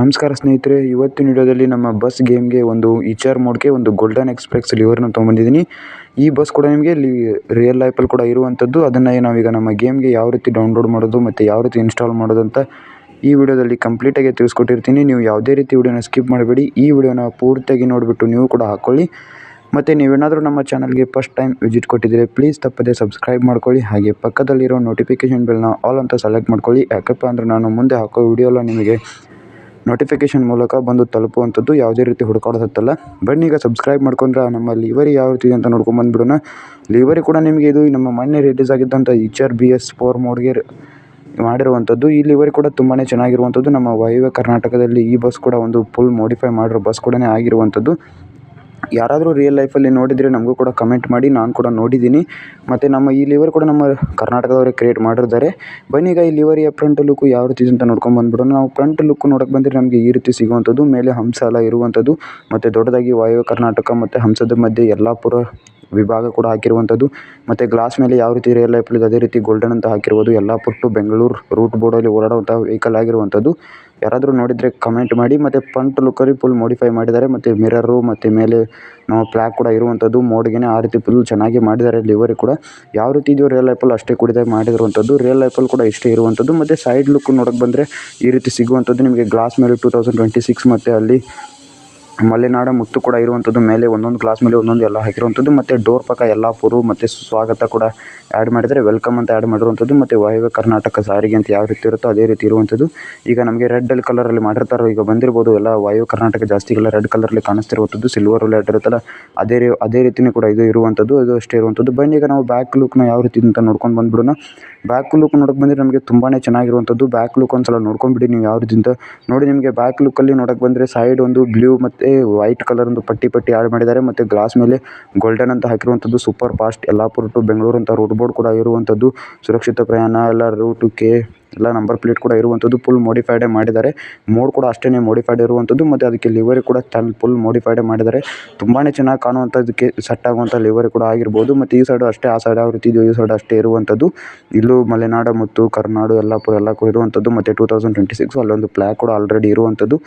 ನಮಸ್ಕಾರ ಸ್ನೇಹಿತರೆ, ಇವತ್ತಿನ ವಿಡಿಯೋದಲ್ಲಿ ನಮ್ಮ ಬಸ್ ಗೇಮ್ಗೆ ಒಂದು ಈಚರ್ ಮೋಡ್ಗೆ ಒಂದು ಗೋಲ್ಡನ್ ಎಕ್ಸ್ಪ್ರೆಸ್ ಲಿವರ್ನ ತೊಗೊಂಬಂದಿದ್ದೀನಿ. ಈ ಬಸ್ ಕೂಡ ನಿಮಗೆ ಇಲ್ಲಿ ರಿಯಲ್ ಲೈಫಲ್ಲಿ ಕೂಡ ಇರುವಂಥದ್ದು ಅದನ್ನು ನಾವೀಗ ನಮ್ಮ ಗೇಮ್ಗೆ ಯಾವ ರೀತಿ ಡೌನ್ಲೋಡ್ ಮಾಡೋದು ಮತ್ತು ಯಾವ ರೀತಿ ಇನ್ಸ್ಟಾಲ್ ಮಾಡೋದು ಅಂತ ಈ ವಿಡಿಯೋದಲ್ಲಿ ಕಂಪ್ಲೀಟಾಗಿ ತಿಳಿಸ್ಕೊಟ್ಟಿರ್ತೀನಿ. ನೀವು ಯಾವುದೇ ರೀತಿ ವಿಡಿಯೋನ ಸ್ಕಿಪ್ ಮಾಡಬೇಡಿ. ಈ ವಿಡಿಯೋನ ಪೂರ್ತಿಯಾಗಿ ನೋಡಿಬಿಟ್ಟು ನೀವು ಕೂಡ ಹಾಕ್ಕೊಳ್ಳಿ ಮತ್ತು ನೀವೇನಾದರೂ ನಮ್ಮ ಚಾನಲ್ಗೆ ಫಸ್ಟ್ ಟೈಮ್ ವಿಸಿಟ್ ಕೊಟ್ಟಿದ್ದರೆ ಪ್ಲೀಸ್ ತಪ್ಪದೆ ಸಬ್ಸ್ಕ್ರೈಬ್ ಮಾಡ್ಕೊಳ್ಳಿ. ಹಾಗೆ ಪಕ್ಕದಲ್ಲಿರೋ ನೋಟಿಫಿಕೇಷನ್ ಬೆಲ್ನ ಆಲ್ ಅಂತ ಸೆಲೆಕ್ಟ್ ಮಾಡ್ಕೊಳ್ಳಿ. ಯಾಕಪ್ಪ ಅಂದರೆ ನಾನು ಮುಂದೆ ಹಾಕೋ ವಿಡಿಯೋ ಎಲ್ಲ ನಿಮಗೆ ನೋಟಿಫಿಕೇಷನ್ ಮೂಲಕ ಬಂದು ತಲುಪುವಂಥದ್ದು ಯಾವುದೇ ರೀತಿ ಹುಡುಕಾಡೋದತ್ತಲ್ಲ. ಬನ್ನಿ ಈಗ ಸಬ್ಸ್ಕ್ರೈಬ್ ಮಾಡ್ಕೊಂಡ್ರೆ ನಮ್ಮ ಲಿವರಿ ಯಾವ ರೀತಿ ಅಂತ ನೋಡ್ಕೊಂಡು ಬಂದ್ಬಿಡೋಣ. ಲಿವರಿ ಕೂಡ ನಿಮಗೆ ಇದು ನಮ್ಮ ಮೊನ್ನೆ ರಿಲೀಸ್ ಆಗಿದ್ದಂಥ ಈಚರ್ ಬಿ ಎಸ್ ಫೋರ್ ಮೋಡ್ಗೆ ಮಾಡಿರುವಂಥದ್ದು. ಈ ಲಿವರಿ ಕೂಡ ತುಂಬಾ ಚೆನ್ನಾಗಿರುವಂಥದ್ದು. ನಮ್ಮ ವಾಯುವ್ಯ ಕರ್ನಾಟಕದಲ್ಲಿ ಈ ಬಸ್ ಕೂಡ ಒಂದು ಫುಲ್ ಮೋಡಿಫೈ ಮಾಡಿರೋ ಬಸ್ ಕೂಡ ಆಗಿರುವಂಥದ್ದು. ಯಾರಾದರೂ ರಿಯಲ್ ಲೈಫಲ್ಲಿ ನೋಡಿದರೆ ನಮಗೂ ಕೂಡ ಕಮೆಂಟ್ ಮಾಡಿ, ನಾನು ಕೂಡ ನೋಡಿದ್ದೀನಿ. ಮತ್ತು ನಮ್ಮ ಈ ಲಿವರ್ ಕೂಡ ನಮ್ಮ ಕರ್ನಾಟಕದವರೇ ಕ್ರಿಯೇಟ್ ಮಾಡಿರ್ತಾರೆ. ಬನ್ನಿ ಈಗ ಈ ಲಿವರಿಯ ಫ್ರಂಟ್ ಲುಕ್ಕು ಯಾವ ರೀತಿ ಅಂತ ನೋಡ್ಕೊಂಡು ಬಂದ್ಬಿಡೋಣ. ನಾವು ಫ್ರಂಟ್ ಲುಕ್ ನೋಡೋಕೆ ಬಂದರೆ ನಮಗೆ ಈ ರೀತಿ ಸಿಗುವಂಥದ್ದು, ಮೇಲೆ ಹಂಸ ಎಲ್ಲ ಇರುವಂಥದ್ದು, ಮತ್ತು ದೊಡ್ಡದಾಗಿ ವಾಯುವ್ಯ ಕರ್ನಾಟಕ ಮತ್ತು ಹಂಸದ ಮಧ್ಯೆ ಯಲ್ಲಾಪುರ ವಿಭಾಗ ಕೂಡ ಹಾಕಿರುವಂಥದ್ದು, ಮತ್ತು ಗ್ಲಾಸ್ ಮೇಲೆ ಯಾವ ರೀತಿ ರಿಯಲ್ ಲೈಫಲ್ಲಿ ಅದೇ ರೀತಿ ಗೋಲ್ಡನ್ ಅಂತ ಹಾಕಿರ್ಬೋದು ಯಲ್ಲಾಪುರ ಟು ಬೆಂಗಳೂರು ರೂಟ್ ಬೋರ್ಡಲ್ಲಿ ಓಡಾಡುವಂಥ ವೆಹಿಕಲ್ ಆಗಿರುವಂಥದ್ದು. ಯಾರಾದರೂ ನೋಡಿದರೆ ಕಮೆಂಟ್ ಮಾಡಿ ಮತ್ತೆ ಫ್ರಂಟ್ ಲುಕ್ಕಲ್ಲಿ ಫುಲ್ ಮೋಡಿಫೈ ಮಾಡಿದ್ದಾರೆ. ಮತ್ತು ಮಿರರು ಮತ್ತು ಮೇಲೆ ಪ್ಲಾಕ್ ಕೂಡ ಇರುವಂಥದ್ದು ಮೋಡ್ಗೆ ಆ ರೀತಿ ಫುಲ್ ಚೆನ್ನಾಗಿ ಮಾಡಿದ್ದಾರೆ. ಲಿವರಿ ಕೂಡ ಯಾವ ರೀತಿ ಇದೆಯೋ ರಿಯಲ್ ಲೈಫಲ್ಲಿ ಅಷ್ಟೇ ಕೂಡ ಮಾಡಿರುವಂಥದ್ದು ರಿಯಲ್ ಲೈಫಲ್ಲಿ ಕೂಡ ಇಷ್ಟೇ ಇರುವಂಥದ್ದು ಮತ್ತು ಸೈಡ್ ಲುಕ್ ನೋಡೋಕೆ ಬಂದರೆ ಈ ರೀತಿ ಸಿಗುವಂಥದ್ದು ನಿಮಗೆ ಗ್ಲಾಸ್ ಮೇಲೆ ಟೂ ತೌಸಂಡ್ ಟ್ವೆಂಟಿ ಸಿಕ್ಸ್ ಮತ್ತು ಅಲ್ಲಿ ಮಲೆನಾಡ ಮುತ್ತು ಕೂಡ ಇರುವಂಥದ್ದು. ಮೇಲೆ ಒಂದೊಂದು ಗ್ಲಾಸ್ ಮೇಲೆ ಒಂದೊಂದು ಎಲ್ಲ ಹಾಕಿರುವಂಥದ್ದು. ಮತ್ತು ಡೋರ್ ಪಕ್ಕ ಯಲ್ಲಾಪುರ ಮತ್ತು ಸ್ವಾಗತ ಕೂಡ ಆ್ಯಡ್ ಮಾಡಿದರೆ ವೆಲ್ಕಮ್ ಅಂತ ಆ್ಯಡ್ ಮಾಡಿರುವಂಥದ್ದು. ಮತ್ತು ವಾಯುವ್ಯ ಕರ್ನಾಟಕ ಸಾರಿಗೆ ಅಂತ ಯಾವ ರೀತಿ ಇರುತ್ತೋ ಅದೇ ರೀತಿ ಇರುವಂಥದ್ದು. ಈಗ ನಮಗೆ ರೆಡ್ಡಲ್ಲಿ ಕಲರಲ್ಲಿ ಮಾಡಿರ್ತಾರೆ ಈಗ ಬಂದಿರ್ಬೋದು. ಎಲ್ಲ ವಾಯು ಕರ್ನಾಟಕ ಜಾಸ್ತಿಗೆಲ್ಲ ರೆಡ್ ಕಲರಲ್ಲಿ ಕಾಣಿಸ್ತಿರುವಂಥದ್ದು. ಸಿಲ್ವರ್ ಅಲ್ಲಿ ಇರುತ್ತಲ್ಲ ಅದೇ ರೀ, ಅದೇ ರೀತಿಯೇ ಕೂಡ ಇದು ಇರುವಂಥದ್ದು. ಅದು ಅಷ್ಟೇ ಇರುವಂಥದ್ದು. ಬನ್ನಿ ಈಗ ನಾವು ಬ್ಯಾಕ್ ಲುಕ್ನ ಯಾವ ರೀತಿ ಅಂತ ನೋಡ್ಕೊಂಡು ಬಂದ್ಬಿಡೋಣ. ಬ್ಯಾಕ್ ಲುಕ್ ನೋಡೋಕೆ ಬಂದರೆ ನಮಗೆ ತುಂಬಾ ಚೆನ್ನಾಗಿರುವಂಥದ್ದು. ಬ್ಯಾಕ್ ಲುಕ್ ಒಂದ್ಸಲ ನೋಡ್ಕೊಂಡ್ಬಿಡಿ ನೀವು ಯಾವ ರೀತಿ ಅಂತ. ನೋಡಿ ನಿಮಗೆ ಬ್ಯಾಕ್ ಲುಕ್ಕಲ್ಲಿ ನೋಡೋಕೆ ಬಂದರೆ ಸೈಡ್ ಒಂದು ಬ್ಲೂ ಮತ್ತು ವೈಟ್ ಕಲರ್ ಒಂದು ಪಟ್ಟಿ ಪಟ್ಟಿ ಆಡ್ ಮಾಡಿದ್ದಾರೆ. ಮತ್ತೆ ಗ್ಲಾಸ್ ಮೇಲೆ ಗೋಲ್ಡನ್ ಅಂತ ಹಾಕಿರುವಂತದ್ದು super fast Yellapur to Bengaluru ಅಂತ ರೋಡ್ ಬೋರ್ಡ್ ಕೂಡ ಇರುವಂತದ್ದು. ಸುರಕ್ಷಿತ ಪ್ರಯಾಣ, ಎಲ್ಲ ರೂಟು ಕೆ, ಎಲ್ಲ ನಂಬರ್ ಪ್ಲೇಟ್ ಕೂಡ ಇರುವಂತದ್ದು ಫುಲ್ ಮೋಡಿಫೈಡ್ ಮಾಡಿದ್ದಾರೆ. ಮೋಡ್ ಕೂಡ ಅಷ್ಟೇನೆ ಮೋಡಿಫೈಡ್ ಇರುವಂಥದ್ದು ಮತ್ತೆ ಅದಕ್ಕೆ ಲಿವರಿ ಕೂಡ ಫುಲ್ ಮೋಡಿಫೈಡ್ ಮಾಡಿದ್ದಾರೆ. ತುಂಬಾ ಚೆನ್ನಾಗಿ ಕಾಣುವಂಥದ್ದಕ್ಕೆ ಸೆಟ್ ಆಗುವಂಥ ಲಿವರಿ ಕೂಡ ಆಗಿರ್ಬೋದು. ಮತ್ತೆ ಈ ಸೈಡ್ ಅಷ್ಟೇ, ಆ ಸೈಡ್ ಯಾವ ರೀತಿ ಇದೆಯೋ ಈ ಸೈಡ್ ಅಷ್ಟೇ ಇರುವಂಥದ್ದು ಇಲ್ಲೂ ಮಲೆನಾಡು, ಮತ್ತು, ಕರ್ನಾಡು, ಯಲ್ಲಾಪುರ ಎಲ್ಲ ಇರುವಂತದ್ದು. ಮತ್ತು ಟೂ ತೌಸಂಡ್ ಟ್ವೆಂಟಿ ಸಿಕ್ಸ್ ಅಲ್ಲೊಂದು ಪ್ಲಾಕ್ ಕೂಡ ಆಲ್ರೆಡಿ ಇರುವಂಥದ್ದು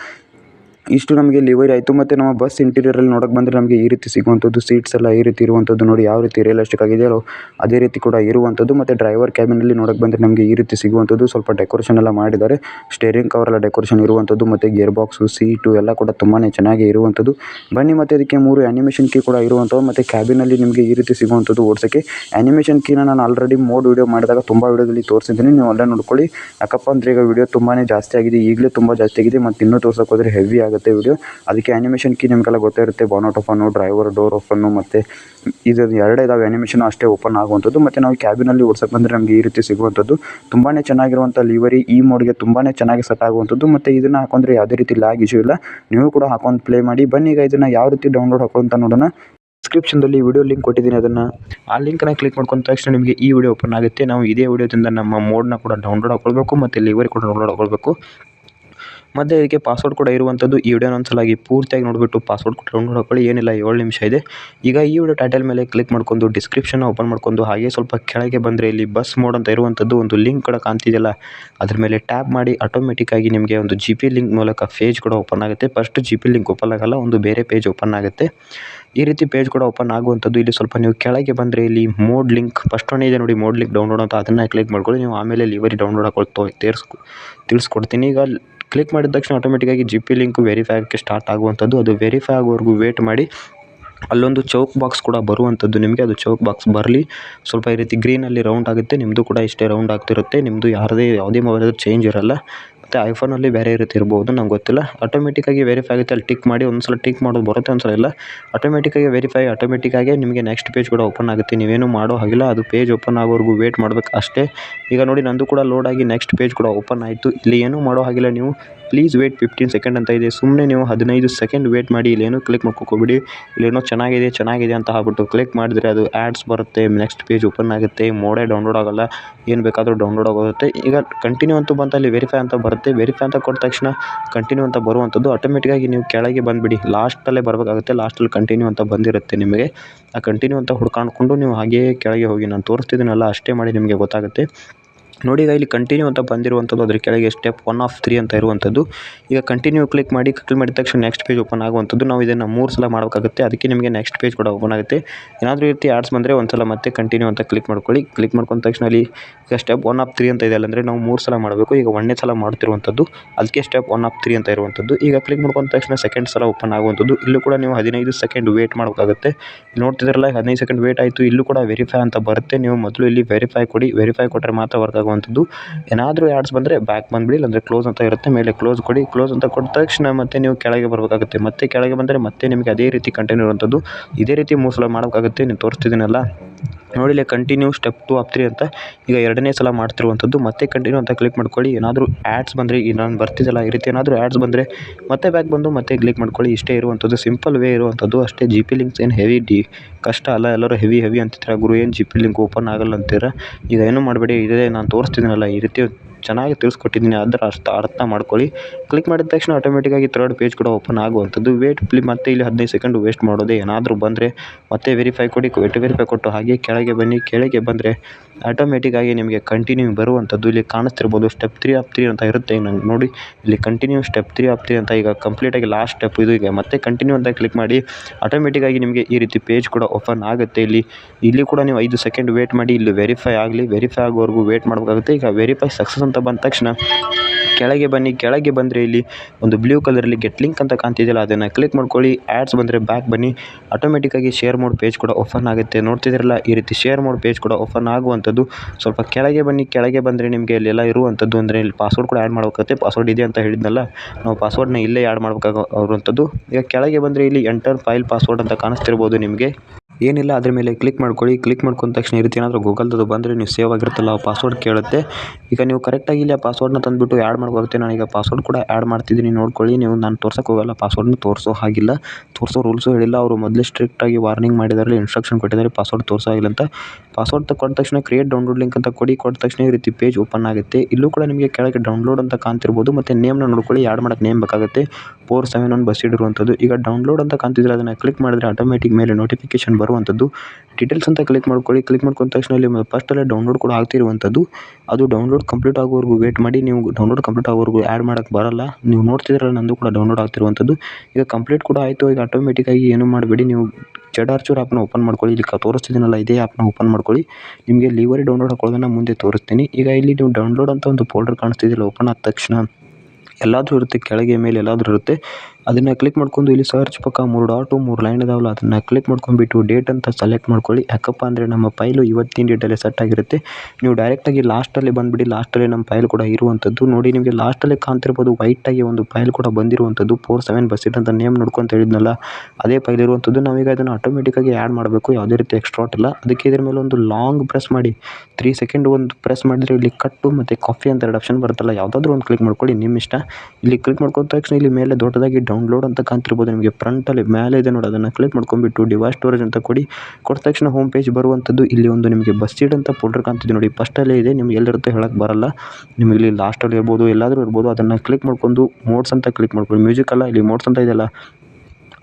ಇಷ್ಟು ನಮಗೆ ಲಿವರಿ ಆಯಿತು, ಮತ್ತು ನಮ್ಮ ಬಸ್ ಇಂಟೀರಿಯರಲ್ಲಿ ನೋಡೋಕೆ ಬಂದರೆ ನಮಗೆ ಈ ರೀತಿ ಸಿಗುವಂಥದ್ದು ಸೀಟ್ಸ್ ಎಲ್ಲ ಈ ರೀತಿ ಇರುವಂಥದ್ದು ನೋಡಿ, ಯಾವ ರೀತಿ ರಿಯಲಿಸ್ಟಿಕ್ ಆಗಿದೆಯೋ ಅದೇ ರೀತಿ ಕೂಡ ಇರುವಂಥದ್ದು, ಮತ್ತು ಡ್ರೈವರ್ ಕ್ಯಾಬಿನಲ್ಲಿ ನೋಡೋಕೆ ಬಂದರೆ ನಮಗೆ ಈ ರೀತಿ ಸಿಗುವಂಥದ್ದು, ಸ್ವಲ್ಪ ಡೆಕೋರೇಷನ್ ಎಲ್ಲ ಮಾಡಿದ್ದಾರೆ. ಸ್ಟೇರಿಂಗ್ ಕವರ್ ಎಲ್ಲ ಡೆಕೋರೇಷನ್ ಇರುವಂಥದ್ದು, ಮತ್ತು ಗೇರ್ ಬಾಕ್ಸು ಸೀಟು ಎಲ್ಲ ಕೂಡ ತುಂಬಾ ಚೆನ್ನಾಗಿ ಇರುವಂಥದ್ದು. ಬನ್ನಿ ಮತ್ತು ಅದಕ್ಕೆ ಮೂರು ಆ್ಯನಿಮೇಷನ್ ಕೀ ಕೂಡ ಇರುವಂಥದ್ದು, ಮತ್ತು ಕ್ಯಾಬಿನಲ್ಲಿ ನಿಮಗೆ ಈ ರೀತಿ ಸಿಗುವಂಥದ್ದು ಓಡಿಸೋಕ್ಕೆ ಆ್ಯನಿಮೇಷನ್ ಕೀನ ನಾನು ಆಲ್ರೆಡಿ ಮೋಡ್ ವೀಡಿಯೋ ಮಾಡಿದಾಗ ತುಂಬ ವೀಡಿಯೋದಲ್ಲಿ ತೋರಿಸಿದ್ದೀನಿ, ನೀವು ಎಲ್ಲ ನೋಡ್ಕೊಳ್ಳಿ. ಯಾಕಪ್ಪ ಅಂದರೆ ಈಗ ವೀಡಿಯೋ ತುಂಬಾ ಜಾಸ್ತಿ ಆಗಿದೆ, ಈಗಲೇ ತುಂಬ ಜಾಸ್ತಿ ಆಗಿದೆ ಮತ್ತು ಇನ್ನೂ ತೋರ್ಸೋಕೆ ಹೋದರೆ ಹೆವಿ ಆಗುತ್ತೆ ವೀಡಿಯೋ ಅದಕ್ಕೆ ಆ್ಯನಿಮೇಷನ್ ಕೀ ನಿಮಗೆಲ್ಲ ಗೊತ್ತೇ ಇರುತ್ತೆ bonnet open driver door open ಮತ್ತು ಇದು ಎರಡೇ ಇದಾವೆ. ಆ್ಯನಿಮೇಷನ್ ಅಷ್ಟೇ ಓಪನ್ ಆಗುವಂಥದ್ದು. ಮತ್ತು ನಾವು ಕ್ಯಾಬಿನಲ್ಲಿ ಓಡ್ಸೋಕೆ ಬಂದರೆ ನಮಗೆ ಈ ರೀತಿ ಸಿಗುವಂಥದ್ದು. ತುಂಬಾ ಚೆನ್ನಾಗಿರುವಂಥ ಲಿವರಿ ಈ ಮೋಡ್ಗೆ ತುಂಬಾ ಚೆನ್ನಾಗಿ ಸೆಟ್ ಆಗುವಂಥದ್ದು. ಮತ್ತು ಇದನ್ನು ಹಾಕೊಂಡ್ರೆ ಯಾವುದೇ ರೀತಿ ಲ್ಯಾಗ್ ಇಶ್ಯೂ ಇಲ್ಲ. ನೀವು ಕೂಡ ಹಾಕೊಂಡು ಪ್ಲೇ ಮಾಡಿ. ಬನ್ನಿ ಈಗ ಇದನ್ನು ಯಾವ ರೀತಿ ಡೌನ್ಲೋಡ್ ಹಾಕೊಳ್ಳೋ ನೋಡೋಣ. ಡಿಸ್ಕ್ರಿಪ್ಷನ್ದಲ್ಲಿ ವಿಡಿಯೋ ಲಿಂಕ್ ಕೊಟ್ಟಿದ್ದೀನಿ ಅದನ್ನು. ಆ ಲಿಂಕನ್ನು ಕ್ಲಿಕ್ ಮಾಡ್ಕೊಂಡ ತಕ್ಷಣ ನಿಮಗೆ ಈ ವಿಡಿಯೋ ಓಪನ್ ಆಗುತ್ತೆ. ನಾವು ಇದೇ ವಿಡಿಯೋದಿಂದ ನಮ್ಮ ಮೋಡ್ನ ಕೂಡ ಡೌನ್ಲೋಡ್ ಹಾಕೊಳ್ಬೇಕು. ಮತ್ತು ಲಿವರಿ ಕೂಡ ಡೌನ್ಲೋಡ್ ಹಾಕೊಳ್ಬೇಕು. ಮತ್ತು ಇದಕ್ಕೆ ಪಾಸ್ವರ್ಡ್ ಕೂಡ ಇರುವಂಥದ್ದು ಈ ವಿಡಿಯೋನ ಒಂದ್ಸಲಾಗಿ ಪೂರ್ತಿಯಾಗಿ ನೋಡಿಬಿಟ್ಟು ಪಾಸ್ವರ್ಡ್ ಡೌನ್ಲೋಡ್ ಹಾಕೊಳ್ಳಿ ಏನಿಲ್ಲ, ಏಳು ನಿಮಿಷ ಇದೆ. ಈಗ ಈ ವಿಡಿಯೋ ಟೈಟಲ್ ಮೇಲೆ ಕ್ಲಿಕ್ ಮಾಡ್ಕೊಂಡು ಡಿಸ್ಕ್ರಿಪ್ಷನ್ ಓಪನ್ ಮಾಡ್ಕೊಂಡು ಹಾಗೆ ಸ್ವಲ್ಪ ಕೆಳಗೆ ಬಂದರೆ ಇಲ್ಲಿ ಬಸ್ ಮೋಡ್ ಅಂತ ಇರುವಂಥದ್ದು ಒಂದು ಲಿಂಕ್ ಕೂಡ ಕಾಣ್ತಿದೆಯಲ್ಲ, ಅದ್ರ ಮೇಲೆ ಟ್ಯಾಪ್ ಮಾಡಿ ಆಟೋಮೆಟಿಕ್ಕಾಗಿ ನಿಮಗೆ ಒಂದು ಜಿ ಪಿ ಲಿಂಕ್ ಮೂಲಕ ಪೇಜ್ ಕೂಡ ಓಪನ್ ಆಗುತ್ತೆ. First G P link open ಆಗಲ್ಲ, ಒಂದು ಬೇರೆ ಪೇಜ್ ಓಪನ್ ಆಗುತ್ತೆ. ಈ ರೀತಿ ಪೇಜ್ ಕೂಡ ಓಪನ್ ಆಗುವಂಥದ್ದು ಇಲ್ಲಿ ಸ್ವಲ್ಪ ನೀವು ಕೆಳಗೆ ಬಂದರೆ ಇಲ್ಲಿ ಮೋಡ್ ಲಿಂಕ್ ಫಸ್ಟ್ ಒನ್ ಇದೆ ನೋಡಿ ಮೋಡ್ ಲಿಂಕ್ ಡೌನ್ಲೋಡ್ ಅಂತ ಅದನ್ನು ಕ್ಲಿಕ್ ಮಾಡ್ಕೊಳ್ಳಿ. ನೀವು ಆಮೇಲೆ ಲಿವರಿ ಡೌನ್ಲೋಡ್ ಹಾಕೊಳ್ತೋ ತೇರಿಸ್ಕೊ, ತಿಳಿಸ್ಕೊಡ್ತೀನಿ. ಈಗ ಕ್ಲಿಕ್ ಮಾಡಿದ ತಕ್ಷಣ ಆಟೋಮೆಟಿಕ್ಕಾಗಿ ಜಿ ಪಿ ಲಿಂಕ್ ವೆರಿಫೈ ಆಗೋಕ್ಕೆ ಸ್ಟಾರ್ಟ್ ಆಗುವಂಥದ್ದು. ಅದು ವೆರಿಫೈ ಆಗೋವರೆಗೂ ವೇಟ್ ಮಾಡಿ. ಅಲ್ಲೊಂದು ಚೌಕ್ ಬಾಕ್ಸ್ ಕೂಡ ಬರುವಂಥದ್ದು ನಿಮಗೆ. ಅದು ಚೌಕ್ ಬಾಕ್ಸ್ ಬರಲಿ. ಸ್ವಲ್ಪ ಈ ರೀತಿ ಗ್ರೀನಲ್ಲಿ ರೌಂಡ್ ಆಗುತ್ತೆ. ನಿಮ್ಮದು ಕೂಡ ಇಷ್ಟೇ ರೌಂಡ್ ಆಗ್ತಿರುತ್ತೆ. ನಿಮ್ಮದು ಯಾರದೇ, ಯಾವುದೇ ಮೊಬೈಲ್ ಚೇಂಜ್ ಇರಲ್ಲ. ಮತ್ತು ಐಫೋನಲ್ಲಿ ಬೇರೆ ರೀತಿ ಇರ್ಬೋದು, ನಂಗೆ ಗೊತ್ತಿಲ್ಲ. ಆಟೋಮೆಟಿಕ್ಕಾಗಿ ವೆರಿಫೈ ಆಗುತ್ತೆ. ಅಲ್ಲಿ ಟಿಕ್ ಮಾಡಿ ಒಂದು ಸಲ ಟಿಕ್ ಮಾಡೋದು ಬರುತ್ತೆ ಒಂದು ಸಲ ಇಲ್ಲ ಆಟೋಮೆಟಿಕ್ಕಾಗಿ ವೆರಿಫೈ ಆಟೋಮೆಟಿಕ್ಕಾಗಿ ನಿಮಗೆ ನೆಕ್ಸ್ಟ್ ಪೇಜ್ ಕೂಡ ಓಪನ್ ಆಗುತ್ತೆ. ನೀವೇನು ಮಾಡೋ ಹಾಗಿಲ್ಲ, ಅದು ಪೇಜ್ ಓಪನ್ ಆಗೋವರೆಗೂ ವೇಟ್ ಮಾಡಬೇಕು ಅಷ್ಟೇ. ಈಗ ನೋಡಿ ನಂದು ಕೂಡ ಲೋಡ್ ಆಗಿ ನೆಕ್ಸ್ಟ್ ಪೇಜ್ ಕೂಡ ಓಪನ್ ಆಯಿತು. ಇಲ್ಲಿ ಏನೂ ಮಾಡೋ ಹಾಗಿಲ್ಲ ನೀವು. ಪ್ಲೀಸ್ ವೇಟ್ ಫಿಫ್ಟೀನ್ ಸೆಕೆಂಡ್ ಅಂತ ಇದೆ. ಸುಮ್ಮನೆ ನೀವು ಹದಿನೈದು ಸೆಕೆಂಡ್ ವೇಟ್ ಮಾಡಿ, ಇಲ್ಲೇನೋ ಕ್ಲಿಕ್ ಮಾಡ್ಕೋಬೇಡಿ. ಇಲ್ಲೇನೋ ಚೆನ್ನಾಗಿದೆ ಚೆನ್ನಾಗಿದೆ ಅಂತ ಹಾಕ್ಬಿಟ್ಟು ಕ್ಲಿಕ್ ಮಾಡಿದರೆ ಅದು ಆ್ಯಡ್ಸ್ ಬರುತ್ತೆ, ನೆಕ್ಸ್ಟ್ ಪೇಜ್ ಓಪನ್ ಆಗುತ್ತೆ, ಮೋಡೇ ಡೌನ್ಲೋಡ್ ಆಗೋಲ್ಲ, ಏನು ಬೇಕಾದರೂ ಡೌನ್ಲೋಡ್ ಆಗೋಗುತ್ತೆ. ಈಗ ಕಂಟಿನ್ಯೂ ಅಂತ ಬಂತು, ಅಲ್ಲಿ ವೆರಿಫೈ ಅಂತ ಬರುತ್ತೆ. ವೆರಿಫೈ ಅಂತ ಕೊಟ್ಟ ತಕ್ಷಣ ಕಂಟಿನ್ಯೂ ಅಂತ ಬರುವಂಥದ್ದು ಆಟೋಮೆಟಿಕ್ಕಾಗಿ ನೀವು ಕೆಳಗೆ ಬಂದುಬಿಡಿ. ಲಾಸ್ಟಲ್ಲೇ ಬರಬೇಕಾಗುತ್ತೆ ಲಾಸ್ಟಲ್ಲಿ ಕಂಟಿನ್ಯೂ ಅಂತ ಬಂದಿರುತ್ತೆ ನಿಮಗೆ. ಆ ಕಂಟಿನ್ಯೂ ಅಂತ ಹುಡ್ಕಾಡ್ಕೊಂಡು ನೀವು ಹಾಗೆಯೇ ಕೆಳಗೆ ಹೋಗಿ, ನಾನು ತೋರಿಸ್ತಿದ್ದೀನಲ್ಲ, ಅಷ್ಟೇ ಮಾಡಿ ನಿಮಗೆ ಗೊತ್ತಾಗುತ್ತೆ. ನೋಡಿ ಈಗ ಇಲ್ಲಿ ಕಂಟಿನ್ಯೂ ಅಂತ ಬಂದಿರುವಂಥದ್ದು, ಅದ್ರ ಕೆಳಗೆ ಸ್ಟೆಪ್ ಒನ್ ಆಫ್ ತ್ರೀ ಅಂತ ಇರುವಂಥದ್ದು. ಈಗ ಕಂಟಿನ್ಯೂ ಕ್ಲಿಕ್ ಮಾಡಿ ಕ್ಲಿಕ್ ಮಾಡಿದ ತಕ್ಷಣ ನೆಕ್ಸ್ಟ್ ಪೇಜ್ ಓಪನ್ ಆಗುವಂಥದ್ದು. ನಾವು ಇದನ್ನು ಮೂರು ಸಲ ಮಾಡಬೇಕಾಗುತ್ತೆ. ಅದಕ್ಕೆ ನಿಮಗೆ ನೆಕ್ಸ್ಟ್ ಪೇಜ್ ಕೂಡ ಓಪನ್ ಆಗುತ್ತೆ. ಏನಾದರೂ ರೀತಿ ಆಡ್ಸ್ ಬಂದರೆ ಒಂದು ಸಲ ಮತ್ತೆ ಕಂಟಿನ್ಯೂ ಅಂತ ಕ್ಲಿಕ್ ಮಾಡ್ಕೊಳ್ಳಿ. ಕ್ಲಿಕ್ ಮಾಡ್ಕೊಂಡ ತಕ್ಷಣ ಅಲ್ಲಿ ಈಗ ಸ್ಟೆಪ್ ಒನ್ ಆಫ್ ತ್ರೀ ಅಂತ ಇದೆ ಅಂದರೆ ನಾವು ಮೂರು ಸಲ ಮಾಡಬೇಕು. ಈಗ ಒಂದನೇ ಸಲ ಮಾಡ್ತಿರುವಂಥದ್ದು. ಅದಕ್ಕೆ ಸ್ಟೆಪ್ ಒನ್ ಆಫ್ ತ್ರೀ ಅಂತ ಇರುವಂಥದ್ದು. ಈಗ ಕ್ಲಿಕ್ ಮಾಡ್ಕೊಂಡ ತಕ್ಷಣ ಸೆಕೆಂಡ್ ಸಲ ಓಪನ್ ಆಗುವಂಥದ್ದು. ಇಲ್ಲೂ ಕೂಡ ನೀವು ಹದಿನೈದು ಸೆಕೆಂಡ್ ವೇಟ್ ಮಾಡಬೇಕಾಗುತ್ತೆ. ನೋಡ್ತಿದ್ರಲ್ಲ ಹದಿನೈದು ಸೆಕೆಂಡ್ ವೇಟ್ ಆಯಿತು. ಇಲ್ಲೂ ಕೂಡ ವೆರಿಫೈ ಅಂತ ಬರುತ್ತೆ. ನೀವು ಮೊದಲು ಇಲ್ಲಿ ವೆರಿಫೈ ಕೊಡಿ. ವೆರಿಫೈ ಕೊಟ್ಟರೆ ಮಾತ್ರ ವರ್ಕ್ ಆಗುವಂಥದ್ದು ಏನಾದರೂ ಆ್ಯಡ್ಸ್ ಬಂದರೆ ಬ್ಯಾಕ್ ಬಂದುಬಿಡಿ, ಇಲ್ಲಾಂದರೆ ಕ್ಲೋಸ್ ಅಂತ ಇರುತ್ತೆ, ಮೇಲೆ ಕ್ಲೋಸ್ ಕೊಡಿ. ಕ್ಲೋಸ್ ಅಂತ ಕೊಟ್ಟ ತಕ್ಷಣ ಮತ್ತೆ ನೀವು ಕೆಳಗೆ ಬರಬೇಕಾಗುತ್ತೆ. ಮತ್ತೆ ಕೆಳಗೆ ಬಂದರೆ ಮತ್ತೆ ನಿಮಗೆ ಅದೇ ರೀತಿ ಕಂಟಿನ್ಯೂ ಇರುವಂಥದ್ದು. ಇದೇ ರೀತಿ ಮೂರು ಸಲ ಮಾಡಬೇಕಾಗುತ್ತೆ. ನೀವು ತೋರಿಸ್ತಿದ್ದೀನಲ್ಲ? ನೋಡಿ ಇಲ್ಲಿ continue step two of three ಅಂತ. ಈಗ ಎರಡನೇ ಸಲ ಮಾಡ್ತಿರುವಂಥದ್ದು ಮತ್ತೆ ಕಂಟಿನ್ಯೂ ಅಂತ ಕ್ಲಿಕ್ ಮಾಡ್ಕೊಳ್ಳಿ. ಏನಾದರೂ ಆ್ಯಡ್ಸ್ ಬಂದರೆ ಈಗ ನಾನು ಬರ್ತಿದ್ದಲ್ಲ, ಈ ರೀತಿ ಏನಾದರೂ ಆ್ಯಡ್ಸ್ ಬಂದರೆ ಮತ್ತೆ ಬ್ಯಾಕ್ ಬಂದು ಮತ್ತೆ ಕ್ಲಿಕ್ ಮಾಡ್ಕೊಳ್ಳಿ. ಇಷ್ಟೇ ಇರುವಂಥದ್ದು ಸಿಂಪಲ್ ವೇ ಇರುವಂಥದ್ದು. ಅಷ್ಟೇ ಜಿ ಪಿ ಲಿಂಕ್ಸ್ ಏನು ಹೆವಿ ಡಿ ಕಷ್ಟ ಅಲ್ಲ, ಎಲ್ಲರೂ ಹೆವಿ ಹೆವಿ ಅಂತಿರ್ತಾರೆ. ಗುರು, ಏನು ಜಿ ಪಿ ಲಿಂಕ್ ಓಪನ್ ಆಗಲ್ಲ ಅಂತೀರ ಈಗ ಏನು ಮಾಡಬೇಡಿ, ಇದೇ ನಾನು ತೋರಿಸ್ತಿದ್ದೀನಲ್ಲ, ಈ ರೀತಿ ಚೆನ್ನಾಗಿ ತಿಳಿಸ್ಕೊಟ್ಟಿದ್ದೀನಿ, ಅದರ ಅರ್ಥ ಅರ್ಥ ಮಾಡ್ಕೊಳ್ಳಿ. ಕ್ಲಿಕ್ ಮಾಡಿದ ತಕ್ಷಣ ಆಟೋಮೆಟಿಕ್ಕಾಗಿ ಥರ್ಡ್ ಪೇಜ್ ಕೂಡ ಓಪನ್ ಆಗುವಂಥದ್ದು. ವೇಟ್ ಪ್ಲಿ ಮತ್ತೆ ಇಲ್ಲಿ ಹದಿನೈದು ಸೆಕೆಂಡ್ ವೇಸ್ಟ್ ಮಾಡೋದೇ ಏನಾದರೂ ಬಂದರೆ ಮತ್ತೆ ವೆರಿಫೈ ಕೊಡಿ ವೆರಿಫೈ ಕೊಟ್ಟು ಹಾಗೆ ಕೆಳಗೆ ಬನ್ನಿ. ಕೆಳಗೆ ಬಂದರೆ ಆಟೋಮೆಟಿಕ್ಕಾಗಿ ನಿಮಗೆ ಕಂಟಿನ್ಯೂ ಬರುವಂಥದ್ದು ಇಲ್ಲಿ ಕಾಣಿಸ್ತಿರ್ಬೋದು. ಸ್ಟೆಪ್ ತ್ರೀ ಆಫ್ ತ್ರೀ ಅಂತ ಇರುತ್ತೆ. ನಂಗೆ ನೋಡಿ, ಇಲ್ಲಿ continue step three of three ಅಂತ ಈಗ ಕಂಪ್ಲೀಟಾಗಿ ಲಾಸ್ಟ್ ಸ್ಟೆಪ್ ಇದು ಈಗ ಮತ್ತೆ ಕಂಟಿನ್ಯೂ ಅಂತ ಕ್ಲಿಕ್ ಮಾಡಿ ಆಟೋಮೆಟಿಕ್ಕಾಗಿ ನಿಮಗೆ ಈ ರೀತಿ ಪೇಜ್ ಕೂಡ ಓಪನ್ ಆಗುತ್ತೆ. ಇಲ್ಲಿ ಇಲ್ಲಿ ಕೂಡ ನೀವು ಐದು ಸೆಕೆಂಡ್ ವೇಟ್ ಮಾಡಿ, ಇಲ್ಲಿ ವೆರಿಫೈ ಆಗಲಿ. ವೆರಿಫೈ ಆಗೋವರೆಗೂ ವೇಟ್ ಮಾಡಬೇಕಾಗುತ್ತೆ. ಈಗ ವೆರಿಫೈ ಸಕ್ಸಸ್ ಅಂತ ಬಂದ ತಕ್ಷಣ ಕೆಳಗೆ ಬನ್ನಿ, ಕೆಳಗೆ ಬಂದರೆ ಇಲ್ಲಿ ಒಂದು ಬ್ಲೂ ಕಲರಲ್ಲಿ ಗೆಟ್ ಲಿಂಕ್ ಅಂತ ಕಾಣ್ತಿದೆಯಲ್ಲ, ಅದನ್ನು ಕ್ಲಿಕ್ ಮಾಡ್ಕೊಳ್ಳಿ ಆ್ಯಡ್ಸ್ ಬಂದರೆ ಬ್ಯಾಕ್ ಬನ್ನಿ. ಆಟೋಮೆಟಿಕ್ಕಾಗಿ ಶೇರ್ ಮೋಡ್ ಪೇಜ್ ಕೂಡ ಓಪನ್ ಆಗುತ್ತೆ. ನೋಡ್ತಿದ್ದೀರಲ್ಲ, ಈ ರೀತಿ ಶೇರ್ ಮೋಡ್ ಪೇಜ್ ಕೂಡ ಓಪನ್ ಆಗುವಂಥದ್ದು. ಸ್ವಲ್ಪ ಕೆಳಗೆ ಬನ್ನಿ, ಕೆಳಗೆ ಬಂದರೆ ನಿಮಗೆ ಇಲ್ಲೆಲ್ಲ ಇರುವಂಥದ್ದು ಅಂದರೆ ಇಲ್ಲಿ ಪಾಸ್ವರ್ಡ್ ಕೂಡ ಆ್ಯಡ್ ಮಾಡಬೇಕಾಗುತ್ತೆ. ಪಾಸ್ವರ್ಡ್ ಇದೆ ಅಂತ ಹೇಳಿದ್ನಲ್ಲ, ನಾವು ಪಾಸ್ವರ್ಡ್ನ ಇಲ್ಲೇ ಆ್ಯಡ್ ಮಾಡಬೇಕಾಗೋ ಇರುವಂಥದ್ದು ಈಗ ಕೆಳಗೆ ಬಂದರೆ ಇಲ್ಲಿ ಎಂಟರ್ ಫೈಲ್ ಪಾಸ್ವರ್ಡ್ ಅಂತ ಕಾಣಿಸ್ತಿರ್ಬೋದು ನಿಮಗೆ. ಏನಿಲ್ಲ, ಅದ್ರ ಮೇಲೆ ಕ್ಲಿಕ್ ಮಾಡ್ಕೊಳ್ಳಿ. ಕ್ಲಿಕ್ ಮಾಡ್ಕೊಂಡ ತಕ್ಷಣ ಈ ರೀತಿ ಏನಾದರೂ ಗೂಗಲ್ದು ಬಂದರೆ ನೀವು ಸೇವ್ ಆಗಿರುತ್ತಲ್ಲ ಪಾಸ್ವರ್ಡ್ ಕೇಳುತ್ತೆ. ಈಗ ನೀವು ಕರೆಕ್ಟಾಗಿ ಇಲ್ಲಿ ಪಾಸ್ವರ್ಡ್ನ ತಂದುಬಿಟ್ಟು ಆ್ಯಡ್ ನಾನು ನಾನೀಗ ಪಾಸ್ವರ್ಡ್ ಕೂಡ ಆ್ಯಡ್ ಮಾಡ್ತಿದ್ದೀನಿ. ನೋಡ್ಕೊಳ್ಳಿ, ನೀವು ನಾನು ತೋರ್ಸೋಕೆ ಹೋಗಲ್ಲ ಪಾಸ್ವರ್ಡ್ನ ತೋರಿಸೋ ಹಾಗಿಲ್ಲ. ತೋರಿಸೋ ರೂಲ್ಸು ಹೇಳಿಲ್ಲ. ಅವರು ಮೊದಲೇ ಸ್ಟ್ರಿಕ್ಟಾಗಿ ವಾರ್ನಿಂಗ್ ಮಾಡಿದ್ದಾರೆ ಇನ್ಸ್ಟ್ರಕ್ಷನ್ ಕೊಟ್ಟಿದ್ದಾರೆ ಪಾಸ್ವರ್ಡ್ ತೋರಿಸೋ ಆಗಿಲ್ಲ ಅಂತ. ಪಾಸ್ವರ್ಡ್ ತಗೊಂಡ ತಕ್ಷಣ ಕ್ರಿಯೇಟ್ ಡೌನ್ಲೋಡ್ ಲಿಂಕ್ ಅಂತ ಕೊಡಿ. ಕೊಟ್ಟ ತಕ್ಷಣ ಈ ರೀತಿ ಪೇಜ್ ಓಪನ್ ಆಗುತ್ತೆ. ಇಲ್ಲೂ ಕೂಡ ನಿಮಗೆ ಕೆಳಗೆ ಡೌನ್ಲೋಡ್ ಅಂತ ಕಾಣ್ತಿರ್ಬೋದು. ಮತ್ತು ನೇಮ್ನ ನೋಡ್ಕೊಳ್ಳಿ. ಆ್ಯಡ್ ಮಾಡೋಕ್ಕೆ ನೇಮ್ ಬೇಕಾಗುತ್ತೆ. ಫೋರ್ ಸೆವೆನ್ ಒನ್ ಬಸ್ ಇಡಿರುವಂಥದ್ದು ಈಗ ಡೌನ್ಲೋಡ್ ಅಂತ ಕಾಣ್ತಿದ್ರೆ ಅದನ್ನು ಕ್ಲಿಕ್ ಮಾಡಿದ್ರೆ ಆಟೋಮೆಟಿಕ್ ಮೇಲೆ ನೋಟಿಫಿಕೇಶನ್ ಬರುವಂಥದ್ದು ಡೀಟೇಲ್ಸ್ ಅಂತ ಕ್ಲಿಕ್ ಮಾಡ್ಕೊಳ್ಳಿ. ಕ್ಲಿಕ್ ಮಾಡ್ಕೊಂಡ ತಕ್ಷಣ ಇಲ್ಲಿ ಫಸ್ಟಲ್ಲೇ ಡೌನ್ಲೋಡ್ ಕೂಡ ಆಗ್ತಿರುವಂಥದ್ದು. ಅದು ಡೌನ್ಲೋಡ್ ಕಂಪ್ಲೀಟ್ ಆಗೋವರೆಗೂ ವೇಟ್ ಮಾಡಿ. ನೀವು ಡೌನ್ಲೋಡ್ ಕಂಪ್ಲೀಟ್ ಆಗೋವರೆಗೂ ಆ್ಯಡ್ ಮಾಡೋಕ್ಕೆ ಬರಲ್ಲ. ನೀವು ನೋಡ್ತಿದ್ರಲ್ಲ ನಂದು ಕೂಡ ಡೌನ್ಲೋಡ್ ಆಗ್ತಿರುವಂಥದ್ದು. ಈಗ ಕಂಪ್ಲೀಟ್ ಕೂಡ ಆಯಿತು. ಈಗ ಆಟೋಮೆಟಿಕ್ಕಾಗಿ ಏನು ಮಾಡಬೇಡಿ. ನೀವು ಚಡಾರ್ಚೂರ್ ಆ್ಯಪ್ನ ಓಪನ್ ಮಾಡ್ಕೊಳ್ಳಿ. ಇಲ್ಲಿ ತೋರಿಸ್ತಿದ್ದೀನಲ್ಲ, ಇದೇ ಆ್ಯಪ್ನ ಓಪನ್ ಮಾಡ್ಕೊಳ್ಳಿ. ನಿಮಗೆ ಲೀವರಿ ಡೌನ್ಲೋಡ್ ಹಾಕೊಳ್ಳೋದನ್ನು ಮುಂದೆ ತೋರಿಸ್ತೀನಿ. ಈಗ ಇಲ್ಲಿ ನೀವು ಡೌನ್ಲೋಡ್ ಅಂತ ಒಂದು ಫೋಲ್ಡರ್ ಕಾಣಿಸ್ತಿದ್ದಿಲ್ಲ ಓಪನ್ ಆದ ತಕ್ಷಣ. ಎಲ್ಲಾದರೂ ಇರುತ್ತೆ, ಕೆಳಗೆ ಮೇಲೆ ಎಲ್ಲಾದರೂ ಇರುತ್ತೆ. ಅದನ್ನು ಕ್ಲಿಕ್ ಮಾಡ್ಕೊಂಡು ಇಲ್ಲಿ ಸರ್ಚ್ ಪಕ್ಕ ಮೂರು ಡಾಟು ಮೂರು ಲೈನ್ ಇದಾವಲ್ಲ, ಅದನ್ನು ಕ್ಲಿಕ್ ಮಾಡ್ಕೊಂಡ್ಬಿಟ್ಟು ಡೇಟ್ ಅಂತ ಸೆಲೆಕ್ಟ್ ಮಾಡ್ಕೊಳ್ಳಿ. ಯಾಕಪ್ಪ ಅಂದರೆ ನಮ್ಮ ಫೈಲು ಇವತ್ತಿನ ಡೇಟಲ್ಲಿ ಸೆಟ್ ಆಗಿರುತ್ತೆ. ನೀವು ಡೈರೆಕ್ಟಾಗಿ ಲಾಸ್ಟಲ್ಲಿ ಬಂದುಬಿಡಿ ಲಾಸ್ಟಲ್ಲಿ ನಮ್ಮ ಫೈಲ್ ಕೂಡ ಇರುವಂಥದ್ದು. ನೋಡಿ, ನಿಮಗೆ ಲಾಸ್ಟಲ್ಲಿ ಕಾಣ್ತಿರ್ಬೋದು ವೈಟಾಗಿ ಒಂದು ಫೈಲ್ ಕೂಡ ಬಂದಿರುವಂಥದ್ದು. ಫೋರ್ ಸೆವೆನ್ ಬಸ್ಸಿಟ್ ಅಂತ ನೇಮ್ ನೋಡ್ಕೊಂತ ಹೇಳಿದ್ನಲ್ಲ, ಅದೇ ಫೈಲ್ ಇರುವಂಥದ್ದು. ನಾವೀಗ ಅದನ್ನು ಆಟೋಮೆಟಿಕ್ಕಾಗಿ ಆ್ಯಡ್ ಮಾಡಬೇಕು, ಯಾವುದೇ ರೀತಿ ಎಕ್ಸ್ಟ್ರಾಟ್ ಇಲ್ಲ. ಅದಕ್ಕೆ ಇದ್ರ ಮೇಲೆ ಒಂದು ಲಾಂಗ್ ಪ್ರೆಸ್ ಮಾಡಿ ತ್ರೀ ಸೆಕೆಂಡ್ ಒಂದು ಪ್ರೆಸ್ ಮಾಡಿದರೆ ಇಲ್ಲಿ ಕಟ್ಟು ಮತ್ತು ಕಾಫಿ ಅಂತ ಎರಡು ಆಪ್ಷನ್ ಬರುತ್ತಲ್ಲ, ಯಾವುದಾದ್ರೂ ಒಂದು ಕ್ಲಿಕ್ ಮಾಡ್ಕೊಳ್ಳಿ ನಿಮ್ಮ ಇಷ್ಟ ಇಲ್ಲಿ ಕ್ಲಿಕ್ ಮಾಡ್ಕೊಂಡ ತಕ್ಷಣ ಇಲ್ಲಿ ಮೇಲೆ ದೊಡ್ಡದಾಗಿ ಡೌನ್ಲೋಡ್ ಅಂತ ಕಾಣ್ತಿರ್ಬೋದು. ನಿಮಗೆ ಫ್ರಂಟಲ್ಲಿ ಮೇಲೆ ಇದೆ ನೋಡಿ, ಅದನ್ನು ಕ್ಲಿಕ್ ಮಾಡ್ಕೊಂಡ್ಬಿಟ್ಟು ಡಿವೈಸ್ ಸ್ಟೋರೇಜ್ ಅಂತ ಕೊಡಿ. ಕೊಟ್ಟ ತಕ್ಷಣ ಹೋಮ್ ಪೇಜ್ ಬರುವಂಥದ್ದು ಇಲ್ಲಿ ಒಂದು ನಿಮಗೆ ಬಸ್ ಸೀಟ್ ಅಂತ ಫೋಲ್ಡರ್ ಕಾಣ್ತಿದೆ ನೋಡಿ. ಫಸ್ಟಲ್ಲೇ ಇದೆ, ನಿಮ್ಗೆ ಎಲ್ಲಿರುತ್ತೆ ಹೇಳಕ್ಕೆ ಬರಲ್ಲ. ನಿಮಗೆ ಇಲ್ಲಿ ಲಾಸ್ಟಲ್ಲಿ ಇರ್ಬೋದು, ಎಲ್ಲಾದರೂ ಇರ್ಬೋದು. ಅದನ್ನು ಕ್ಲಿಕ್ ಮಾಡ್ಕೊಂಡು ಮೋಡ್ಸ್ ಅಂತ ಕ್ಲಿಕ್ ಮಾಡ್ಕೊಳ್ಳಿ. ಮ್ಯೂಸಿಕ್ ಅಲ್ಲ, ಇಲ್ಲಿ ಮೋಡ್ಸ್ ಅಂತ ಇದೆಯಲ್ಲ.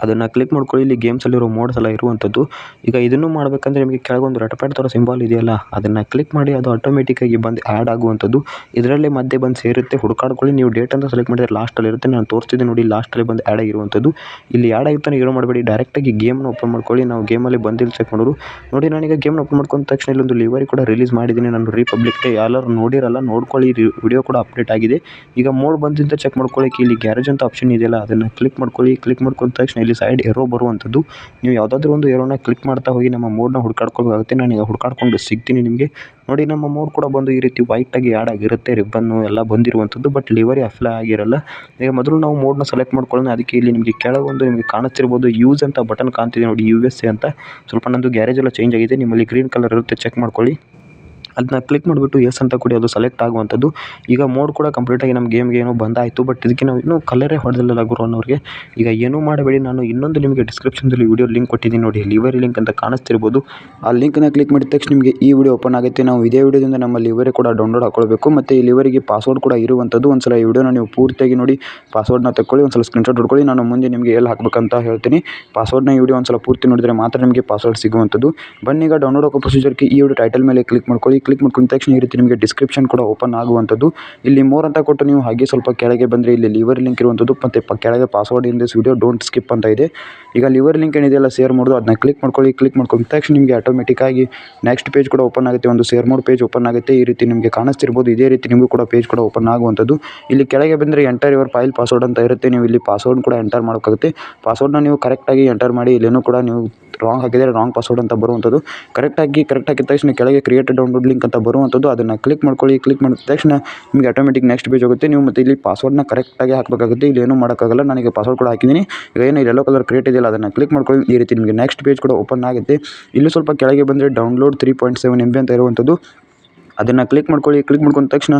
ಅದನ್ನು ಕ್ಲಿಕ್ ಮಾಡ್ಕೊಳ್ಳಿ. ಇಲ್ಲಿ ಗೇಮ್ಸಲ್ಲಿರೋ ಮೋಡ್ಸ್ ಎಲ್ಲ ಇರುವಂಥದ್ದು. ಈಗ ಇದನ್ನು ಮಾಡಬೇಕಂದ್ರೆ ನಿಮಗೆ ಕೆಳಗೊಂದು ರಟಪ್ಯಾಡ್ ಥರ ಸಿಂಬಲ್ ಇದೆಯಲ್ಲ, ಅದನ್ನು ಕ್ಲಿಕ್ ಮಾಡಿ ಅದು ಆಟೋಮೆಟಿಕ್ಕಾಗಿ ಬಂದು ಆ್ಯಡ್ ಆಗುವಂಥದ್ದು. ಇದರಲ್ಲಿ ಮಧ್ಯೆ ಬಂದು ಸೇರುತ್ತೆ. ಹುಡುಕಾಡ್ಕೊಳ್ಳಿ. ನೀವು ಡೇಟ್ ಅಂತ ಸೆಲೆಕ್ಟ್ ಮಾಡಿದರೆ ಲಾಸ್ಟಲ್ಲಿ ಇರುತ್ತೆ. ನಾನು ತೋರಿಸ್ತಿದ್ದೆ ನೋಡಿ ಲಾಸ್ಟಲ್ಲಿ ಬಂದು ಆ್ಯಡ್ ಆಗಿರುವಂಥದ್ದು. ಇಲ್ಲಿ ಆ್ಯಡ್ ಆಗಿರ್ತಾನೆ ಏನೂ ಮಾಡಬೇಡಿ ಡೈರೆಕ್ಟಾಗಿ ಗೇಮ್ನ ಓಪನ್ ಮಾಡ್ಕೊಳ್ಳಿ. ನಾವು ಗೇಮಲ್ಲಿ ಬಂದಿಲ್ಲ ಚೆಕ್ ಮಾಡೋರು. ನೋಡಿ, ನಾನೀಗ ಗೇಮ್ನ ಓಪನ್ ಮಾಡ್ಕೊಂಡ ತಕ್ಷಣ ಇಲ್ಲೊಂದು ಲಿವರಿ ಕೂಡ ರಿಲೀಸ್ ಮಾಡಿದ್ದೀನಿ. ನಾನು ರಿಪಬ್ಲಿಕ್ ಡೇ ಎಲ್ಲರೂ ನೋಡಿರಲ್ಲ, ನೋಡ್ಕೊಳ್ಳಿ. ವಿಡಿಯೋ ಕೂಡ ಅಪ್ಡೇಟ್ ಆಗಿದೆ. ಈಗ ಮೋಡ್ ಬಂದಿದ್ದ ಚೆಕ್ ಮಾಡ್ಕೊಳ್ಳಿ ಇಲ್ಲಿ ಗ್ಯಾರೇಜ್ ಅಂತ ಆಪ್ಷನ್ ಇದೆಯಲ್ಲ, ಅದನ್ನು ಕ್ಲಿಕ್ ಮಾಡ್ಕೊಳ್ಳಿ. ಕ್ಲಿಕ್ ಮಾಡ್ಕೊಂಡ ತಕ್ಷಣ ಇಲ್ಲಿ ಸೈಡ್ ಎರೋ ಬರುವಂಥದ್ದು, ನೀವು ಯಾವುದಾದ್ರೂ ಒಂದು ಎರೋನ ಕ್ಲಿಕ್ ಮಾಡ್ತಾ ಹೋಗಿ ನಮ್ಮ ಮೋಡ್ನ ನಾನು ಈಗ ಹುಡ್ಕಾಡ್ಕೊಂಡು ಸಿಗ್ತೀನಿ ನಿಮಗೆ. ನೋಡಿ, ನಮ್ಮ ಮೋಡ್ ಕೂಡ ಬಂದು ಈ ರೀತಿ ವೈಟಾಗಿ ಆ್ಯಡ್ ಆಗಿರುತ್ತೆ ರಿಬ್ಬನ್ನು ಎಲ್ಲ ಬಂದಿರುವಂಥದ್ದು ಬಟ್ ಲಿವರಿ ಅಪ್ಲೈ ಆಗಿರಲ್ಲ. ಈಗ ಮೊದಲು ನಾವು ಮೋಡ್ನ ಸೆಲೆಕ್ಟ್ ಮಾಡ್ಕೊಳ್ಳೋಣ, ಅದಕ್ಕೆ ಇಲ್ಲಿ ನಿಮಗೆ ಕೆಳಗೊಂದು ನಿಮಗೆ ಕಾಣಿಸ್ತಿರ್ಬೋದು ಯೂಸ್ ಅಂತ ಬಟನ್ ಕಾಣ್ತಿದೆ ನೋಡಿ ಯು ಎಸ್ ಎ ಅಂತ. ಸ್ವಲ್ಪ ನಂದು ಗ್ಯಾರೇಜ್ ಎಲ್ಲ ಚೇಂಜ್ ಆಗಿದೆ, ನಿಮ್ಮಲ್ಲಿ ಗ್ರೀನ್ ಕಲರ್ ಇರುತ್ತೆ ಚೆಕ್ ಮಾಡ್ಕೊಳ್ಳಿ. ಅದನ್ನ ಕ್ಲಿಕ್ ಮಾಡಿಬಿಟ್ಟು ಎಸ್ ಅಂತ ಕೊಡಿ, ಅದು ಸೆಲೆಕ್ಟ್ ಆಗುವಂಥದ್ದು. ಈಗ ಮೋಡ್ ಕೂಡ ಕಂಪ್ಲೀಟಾಗಿ ನಮ್ಮ ಗೇಮ್ಗೆ ಏನೋ ಬಂದಾಯಿತು ಬಟ್ ಇದಕ್ಕೆ ನಾವು ಇನ್ನೂ ಕಲರೇ ಹೊಡೆದಿಲ್ಲ ಗುರು ಅನ್ನೋರಿಗೆ. ಈಗ ಏನೂ ಮಾಡಬೇಡಿ, ನಾನು ಇನ್ನೊಂದು ನಿಮಗೆ ಡಿಸ್ಕ್ರಿಪ್ಷನ್ದಲ್ಲಿ ವಿಡಿಯೋ ಲಿಂಕ್ ಕೊಟ್ಟಿದ್ದೀನಿ ನೋಡಿ ಲಿವರಿ ಲಿಂಕ್ ಅಂತ ಕಾಣಿಸ್ತಿರ್ಬೋದು. ಆ ಲಿಂಕ್ನ ಕ್ಲಿಕ್ ಮಾಡಿದ ತಕ್ಷಣ ನಿಮಗೆ ಈ ವಿಡಿಯೋ ಓಪನ್ ಆಗುತ್ತೆ. ನಾವು ಇದೇ ವಿಡಿಯೋದಿಂದ ನಮ್ಮ ಲಿವರಿ ಕೂಡ ಡೌನ್ಲೋಡ್ ಹಾಕೊಳ್ಬೇಕು. ಮತ್ತು ಈ ಲಿವರಿಗೆ ಪಾಸ್ವರ್ಡ್ ಕೂಡ ಇರುವಂಥದ್ದು, ಒಂದ್ಸಲ ಈ ವಿಡಿಯೋನ ನೀವು ಪೂರ್ತಿಯಾಗಿ ನೋಡಿ ಪಾಸ್ವರ್ಡ್ನ ತಗೊಳ್ಳಿ ಒಂದ್ಸಲ ಸ್ಕ್ರೀನ್ಶಾಟ್ ಹೊಡ್ಕೊಳ್ಳಿ. ನಾನು ಮುಂದೆ ನಿಮಗೆ ಎಲ್ಲಿ ಹಾಕಬೇಕಂತ ಹೇಳ್ತೀನಿ. ಪಾಸ್ವರ್ಡ್ನ ಈ ವಿಡಿಯೋ ಒಂದ್ಸಲ ಪೂರ್ತಿ ನೋಡಿದರೆ ಮಾತ್ರ ನಿಮಗೆ ಪಾಸ್ವರ್ಡ್ ಸಿಗುವಂಥದ್ದು. ಬನ್ನಿ ಈಗ ಡೌನ್ಲೋಡ್ ಹಾಕೋ ಪ್ರೊಸೀಜರ್ಗೆ ಈ ವಿಡಿಯೋ ಟೈಟಲ್ ಮೇಲೆ ಕ್ಲಿಕ್ ಮಾಡ್ಕೊಳ್ಳಿ. ಕ್ಲಿಕ್ ಮಾಡ್ಕೊಂಡ ತಕ್ಷಣ ಈ ರೀತಿ ನಿಮಗೆ ಡಿಸ್ಕ್ರಿಪ್ಷನ್ ಕೂಡ ಓಪನ್ ಆಗುವಂಥದ್ದು. ಇಲ್ಲಿ ಮೋರ್ ಅಂತ ಕೊಟ್ಟು ನೀವು ಹಾಗೆ ಸ್ವಲ್ಪ ಕೆಳಗೆ ಬಂದರೆ ಇಲ್ಲಿ ಲಿವರ್ ಲಿಂಕ್ ಇರುವಂಥದ್ದು ಮತ್ತು ಕೆಳಗೆ password in this video don't skip ಅಂತ ಇದೆ. ಈಗ ಲಿವರ್ ಲಿಂಕ್ ಏನಿದೆಯಲ್ಲ ಶೇರ್ ಮಾಡೋದು, ಅದನ್ನ ಕ್ಲಿಕ್ ಮಾಡ್ಕೊಳ್ಳಿ ಕ್ಲಿಕ್ ಮಾಡ್ಕೊಂಡ ತಕ್ಷಣ ನಿಮಗೆ ಆಟೋಮೆಟಿಕ್ಕಾಗಿ ನೆಕ್ಸ್ಟ್ ಪೇಜ್ ಕೂಡ ಓಪನ್ ಆಗುತ್ತೆ. ಒಂದು ಶೇರ್ ಮೋಡ್ ಪೇಜ್ ಓಪನ್ ಆಗುತ್ತೆ. ಈ ರೀತಿ ನಿಮಗೆ ಕಾಣಿಸ್ತಿರ್ಬೋದು. ಇದೇ ರೀತಿ ನಿಮಗೂ ಕೂಡ ಪೇಜ್ ಕೂಡ ಓಪನ್ ಆಗುವಂಥದ್ದು. ಇಲ್ಲಿ ಕೆಳಗೆ ಬಂದರೆ ಎಂಟರ್ ಯುವರ್ ಫೈಲ್ ಪಾಸ್ವರ್ಡ್ ಅಂತ ಇರುತ್ತೆ. ನೀವು ಇಲ್ಲಿ ಪಾಸ್ವರ್ಡ್ ಕೂಡ ಎಂಟರ್ ಮಾಡೋಕ್ಕಾಗುತ್ತೆ ಪಾಸ್ವರ್ಡ್ನ ನೀವು ಕರೆಕ್ಟಾಗಿ ಎಂಟರ್ ಮಾಡಿ, ಇಲ್ಲೇನೂ ಕೂಡ ನೀವು ರಾಂಗ್ ಹಾಕಿದರೆ ರಾಂಗ್ ಪಾಸ್ವರ್ಡ್ ಅಂತ ಬರುವಂಥದ್ದು. ಕರೆಕ್ಟಾಗಿ ಕರೆಕ್ಟ್ ಹಾಕಿದ ತಕ್ಷಣ ಕೆಳಗೆ ಕ್ರಿಯೇಟ್ ಡೌನ್ಲೋಡ್ ಲಿಂಕ್ ಅಂತ ಬರುವಂಥದ್ದು, ಅದನ್ನು ಕ್ಲಿಕ್ ಮಾಡ್ಕೊಳ್ಳಿ. ಕ್ಲಿಕ್ ಮಾಡಿದ ತಕ್ಷಣ ನಿಮಗೆ ಆಟೋಮೆಟಿಕ್ ನೆಕ್ಸ್ಟ್ ಪೇಜ್ ಹೋಗುತ್ತೆ. ನೀವು ಮತ್ತೆ ಇಲ್ಲಿ ಪಾಸ್ವರ್ಡ್ನ ಕರೆಕ್ಟಾಗಿ ಹಾಕಬೇಕಾಗುತ್ತೆ. ಇಲ್ಲಿ ಏನೂ ಮಾಡೋಕ್ಕಾಗಲ್ಲ. ನನಗೆ ಪಾಸ್ವರ್ಡ್ ಕೂಡ ಹಾಕಿದ್ದೀನಿ. ಈಗ ಏನು ಯೆಲ್ಲೋ ಕಲರ್ ಕ್ರಿಯೇಟ್ ಇದೆಯಲ್ಲ, ಅದನ್ನು ಕ್ಲಿಕ್ ಮಾಡ್ಕೊಳ್ಳಿ. ಈ ರೀತಿ ನಿಮಗೆ ನೆಕ್ಸ್ಟ್ ಪೇಜ್ ಕೂಡ ಓಪನ್ ಆಗುತ್ತೆ. ಇಲ್ಲಿ ಸ್ವಲ್ಪ ಕೆಳಗೆ ಬಂದರೆ download three point seven M B ಅಂತ ಇರುವಂಥದ್ದು. ಅದನ್ನು ಕ್ಲಿಕ್ ಮಾಡ್ಕೊಳ್ಳಿ. ಕ್ಲಿಕ್ ಮಾಡ್ಕೊಂಡ ತಕ್ಷಣ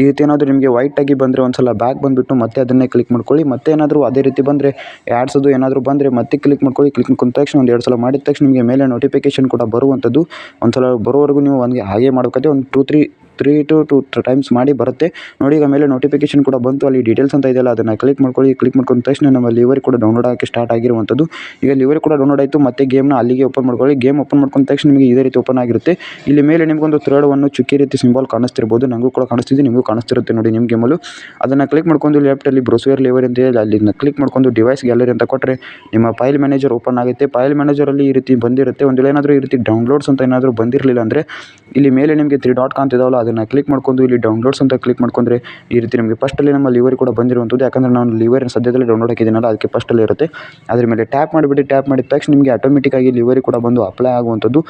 ಈ ರೀತಿ ಏನಾದರೂ ನಿಮಗೆ ವೈಟಾಗಿ ಬಂದರೆ ಒಂದು ಸಲ ಬ್ಯಾಕ್ ಬಂದುಬಿಟ್ಟು ಮತ್ತೆ ಅದನ್ನೇ ಕ್ಲಿಕ್ ಮಾಡ್ಕೊಳ್ಳಿ. ಮತ್ತೆ ಏನಾದರೂ ಅದೇ ರೀತಿ ಬಂದರೆ ಆ್ಯಡ್ಸದು ಏನಾದರೂ ಬಂದರೆ ಮತ್ತೆ ಕ್ಲಿಕ್ ಮಾಡ್ಕೊಳ್ಳಿ. ಕ್ಲಿಕ್ ಮಾಡ್ಕೊಂಡ ತಕ್ಷಣ ಒಂದು ಎರಡು ಸಲ ಮಾಡಿದ ತಕ್ಷಣ ನಿಮಗೆ ಮೇಲೆ ನೋಟಿಫಿಕೇಷನ್ ಕೂಡ ಬರುವಂಥದ್ದು ಒಂದು ಸಲ ಬರೋವರೆಗೂ ನೀವು ಒಂದು ಹಾಗೆ ಮಾಡಬೇಕಾದ್ರೆ ಒಂದು two three three two two times ಮಾಡಿ ಬರುತ್ತೆ. ನೋಡಿ, ಈಗ ಮೇಲೆ ನೋಟಿಫಿಕೇಶನ್ ಕೂಡ ಬಂತು. ಅಲ್ಲಿ ಡೀಟೇಲ್ಸ್ ಅಂತ ಇದೆಯಲ್ಲ, ಅದನ್ನು ಕ್ಲಿಕ್ ಮಾಡ್ಕೊಳ್ಳಿ. ಕ್ಲಿಕ್ ಮಾಡ್ಕೊಂಡ ತಕ್ಷಣ ನಮ್ಮ ಲಿವರ್ ಕೂಡ ಡೌನ್ಲೋಡ್ ಆಗೋಕ್ಕೆ ಸ್ಟಾರ್ಟ್ ಆಗಿರುವಂಥದ್ದು. ಈಗ ಲಿವರ್ ಕೂಡ ಡೌನ್ಲೋಡ್ ಆಯಿತು. ಮತ್ತೆ ಗೇಮ್ನ ಅಲ್ಲಿಗೆ ಓಪನ್ ಮಾಡ್ಕೊಳ್ಳಿ. ಗೇಮ್ ಓಪನ್ ಮಾಡ್ಕೊಂಡ ತಕ್ಷಣ ನಿಮಗೆ ಇದೇ ರೀತಿ ಓಪನ್ ಆಗಿರುತ್ತೆ. ಇಲ್ಲಿ ಮೇಲೆ ನಿಮಗೊಂದು ಥರ್ಡ್ ಒನ್ನು ಚುಕ್ಕಿ ರೀತಿ ಸಿಂಬಲ್ ಕಾಣಿಸ್ತಿರ್ಬೋದು. ನನಗೂ ಕೂಡ ಕಾಣಿಸ್ತಿದೆ, ನಿಮಗೂ ಕಾಣಿಸ್ತಿರುತ್ತೆ ನೋಡಿ ನಿಮ್ಮ ಗೇಮಲ್ಲೂ ಅದನ್ನು ಕ್ಲಿಕ್ ಮಾಡ್ಕೊಂಡು ಲ್ಯಾಪ್ಟಲ್ಲಿ ಬ್ರೊಸ್ವೇರ್ ಲಿವರ್ ಅಂತ ಹೇಳಿ ಅಲ್ಲಿ ಕ್ಲಿಕ್ ಮಾಡ್ಕೊಂಡು ಡಿವೈಸ್ ಗ್ಯಾಲರಿ ಅಂತ ಕೊಟ್ಟರೆ ನಿಮ್ಮ ಫೈಲ್ ಮ್ಯಾನೇಜರ್ ಓಪನ್ ಆಗುತ್ತೆ. ಫೈಲ್ ಮ್ಯಾನೇಜರಲ್ಲಿ ಈ ರೀತಿ ಬಂದಿರುತ್ತೆ. ಒಂದು ಏನಾದರೂ ಈ ರೀತಿ ಡೌನ್ಲೋಡ್ಸ್ ಅಂತ ಏನಾದರೂ ಬಂದಿರಲಿಲ್ಲ ಅಂದರೆ ಇಲ್ಲಿ ಮೇಲೆ ನಿಮಗೆ ತ್ರೀ ಡಾಟ್ ಕಾಣ್ತಿದಾವಲ್ಲ ಅದನ್ನು ಕ್ಲಿಕ್ ಮಾಡ್ಕೊಂಡು ಇಲ್ಲಿ ಡೌನ್ಲೋಡ್ಸ್ ಅಂತ ಕ್ಲಿಕ್ ಮಾಡ್ಕೊಂಡ್ರೆ ಈ ರೀತಿ ನಮಗೆ ಫಸ್ಟಲ್ಲಿ ನಮ್ಮ ಲಿವರ್ ಕೂಡ ಬಂದಿರುವಂಥದ್ದು. ಯಾಕಂದರೆ ನಾನು ಲಿವರ್ ಸದ್ಯದಲ್ಲೇ ಡೌನ್ಲೋಡ್ ಹಾಕಿದ್ದೀನಲ್ಲ, ಅದಕ್ಕೆ ಫಸ್ಟಲ್ಲಿ ಇರುತ್ತೆ. ಅದ್ರ ಮೇಲೆ ಟ್ಯಾಪ್ ಮಾಡಿಬಿಟ್ಟು ಟ್ಯಾಪ್ ಮಾಡಿದ ತಕ್ಷಣ ನಿಮಗೆ ಆಟೋಮೆಟಿಕ್ಕಾಗಿ ಲಿವರಿ ಕೂಡ ಬಂದು ಅಪ್ಲೈ ಆಗುವಂಥದ್ದು.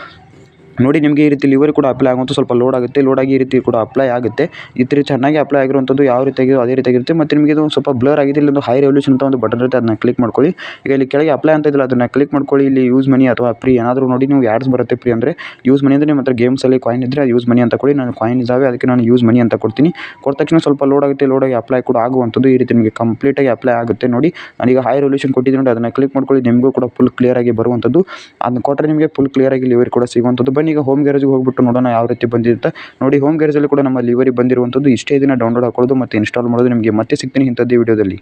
ನೋಡಿ, ನಿಮಗೆ ಈ ರೀತಿ ಲಿವರಿ ಕೂಡ ಅಪ್ಲೈ ಆಗುವಂಥ ಸ್ವಲ್ಪ ಲೋಡ್ ಆಗುತ್ತೆ. ಲೋಡ್ ಆಗಿ ಈ ರೀತಿ ಕೂಡ ಅಪ್ಲೈ ಆಗುತ್ತೆ. ಈ ರೀತಿ ಚೆನ್ನಾಗಿ ಅಪ್ಲೈ ಆಗಿರುವಂಥದ್ದು ಯಾವ ರೀತಿಯಾಗಿರೋ ಅದೇ ರೀತಿಯಾಗಿರುತ್ತೆ ಮತ್ತು ನಿಮಗೆ ಇದು ಸ್ವಲ್ಪ ಬ್ಲರ್ ಆಗಿದೆ. ಇಲ್ಲೊಂದು ಹೈ ರೆವಲ್ಯೂಷನ್ ಅಂತ ಒಂದು ಬಟನ್ ಇರುತ್ತೆ. ಅದನ್ನ ಕ್ಲಿಕ್ ಮಾಡ್ಕೊಳ್ಳಿ. ಈಗ ಇಲ್ಲಿ ಕೆಳಗೆ ಅಪ್ಲೈ ಅಂತ ಇದ್ದಿಲ್ಲ ಅದನ್ನು ಕ್ಲಿಕ್ ಮಾಡ್ಕೊಳ್ಳಿ. ಇಲ್ಲಿ ಯೂಸ್ ಮನಿ ಅಥವಾ ಫ್ರೀ ಏನಾದರೂ ನೋಡಿ, ನೀವು ಆ್ಯಡ್ಸ್ ಬರುತ್ತೆ ಫ್ರೀ ಅಂದರೆ. ಯೂಸ್ ಮನಿ ಅಂದರೆ ನಿಮ್ಮ ಹತ್ರ ಗೇಮ್ಸಲ್ಲಿ ಕಾಯಿನ್ ಇದ್ದರೆ ಯೂಸ್ ಮನಿ ಅಂತ ಕೊಡಿ. ನಾನು ಕಾಯಿನ್ ಇದ್ದಾವೆ, ಅದಕ್ಕೆ ನಾನು ಯೂಸ್ ಮನಿ ಅಂತ ಕೊಡ್ತೀನಿ. ಕೊಟ್ಟ ತಕ್ಷಣ ಸ್ವಲ್ಪ ಲೋಡ್ ಆಗುತ್ತೆ. ಲೋಡ್ ಆಗಿ ಅಪ್ಲೈ ಕೂಡ ಆಗುವಂಥದ್ದು ಈ ರೀತಿ ನಿಮಗೆ ಕಂಪ್ಲೀಟಾಗಿ ಅಪ್ಲೈ ಆಗುತ್ತೆ ನೋಡಿ. ನಾನೀಗ ಹೈ ರೆವಲ್ಯೂಷನ್ ಕೊಟ್ಟಿದ್ದೀನಿ ನೋಡಿ. ಅದನ್ನು ಕ್ಲಿಕ್ ಮಾಡ್ಕೊಳ್ಳಿ. ನಿಮಗೂ ಕೂಡ ಫುಲ್ ಕ್ಲಿಯರಾಗಿ ಬರುವಂಥದ್ದು ಅದನ್ನ ಕೊಟ್ಟರೆ ನಿಮಗೆ ಫುಲ್ ಕ್ಲಿಯರಾಗಿ ಲಿವರ್ ಕೂಡ ಸಿಗುವಂಥದ್ದು ಬನ್ನಿ ಈಗ ಹೋಮ್ ಗ್ಯಾರೇಜ್ಗೆ ಹೋಗ್ಬಿಟ್ಟು ನೋಡೋಣ ಯಾವ ರೀತಿ ಬಂದಿರುತ್ತೆ. ನೋಡಿ ಹೋಮ್ ಗ್ಯಾರೇಜಲ್ಲಿ ಕೂಡ ನಮ್ಮ ಲಿವರಿ ಬಂದಿರುವಂಥದ್ದು ಇಷ್ಟೇ ದಿನ ಡೌನ್ಲೋಡ್ ಹಾಕೊಳ್ಳೋದು ಮತ್ತು ಇನ್ಸ್ಟಾಲ್ ಮಾಡೋದು ನಿಮಗೆ ಮತ್ತೆ ಸಿಗ್ತೀನಿ ಇಂಥದ್ದೇ ವಿಡಿಯೋದಲ್ಲಿ